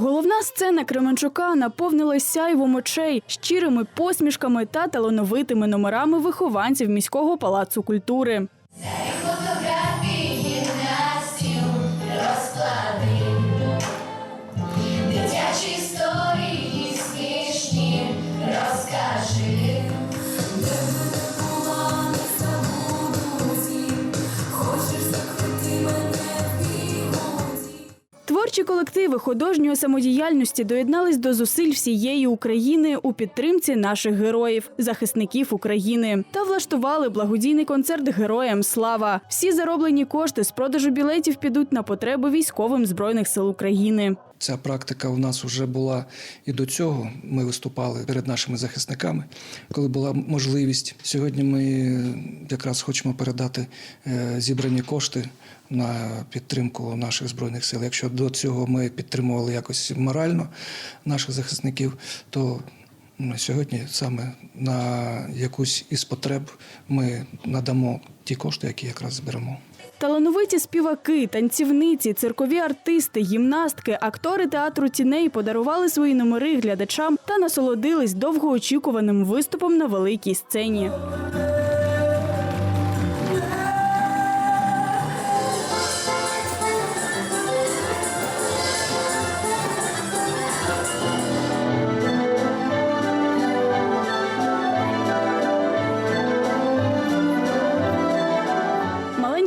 Головна сцена Кременчука наповнилась сяйвом очей, щирими посмішками та талановитими номерами вихованців міського палацу культури. Творчі колективи художньої самодіяльності доєднались до зусиль всієї України у підтримці наших героїв, захисників України, та влаштували благодійний концерт Героям Слава. Всі зароблені кошти з продажу білетів підуть на потреби військовим збройних сил України. Ця практика у нас вже була і до цього. Ми виступали перед нашими захисниками, коли була можливість. Сьогодні ми якраз хочемо передати е, зібрані кошти на підтримку наших збройних сил. Якщо до цього ми підтримували якось морально наших захисників, то сьогодні саме на якусь із потреб ми надамо ті кошти, які якраз зберемо. Талановиті співаки, танцівниці, циркові артисти, гімнастки, актори театру тіней подарували свої номери глядачам та насолодились довгоочікуваним виступом на великій сцені.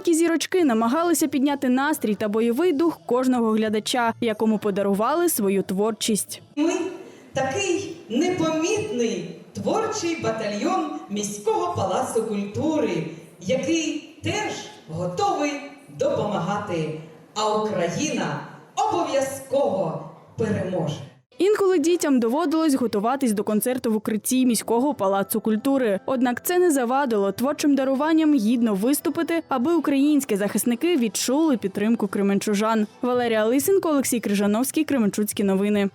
Маленькі зірочки намагалися підняти настрій та бойовий дух кожного глядача, якому подарували свою творчість. Ми такий непомітний творчий батальйон міського палацу культури, який теж готовий допомагати. А Україна обов'язково переможе. Інколи дітям доводилось готуватись до концерту в укритті міського палацу культури. Однак це не завадило творчим даруванням гідно виступити, аби українські захисники відчули підтримку кременчужан. Валерія Лисенко, Олексій Крижановський, Кременчуцькі новини.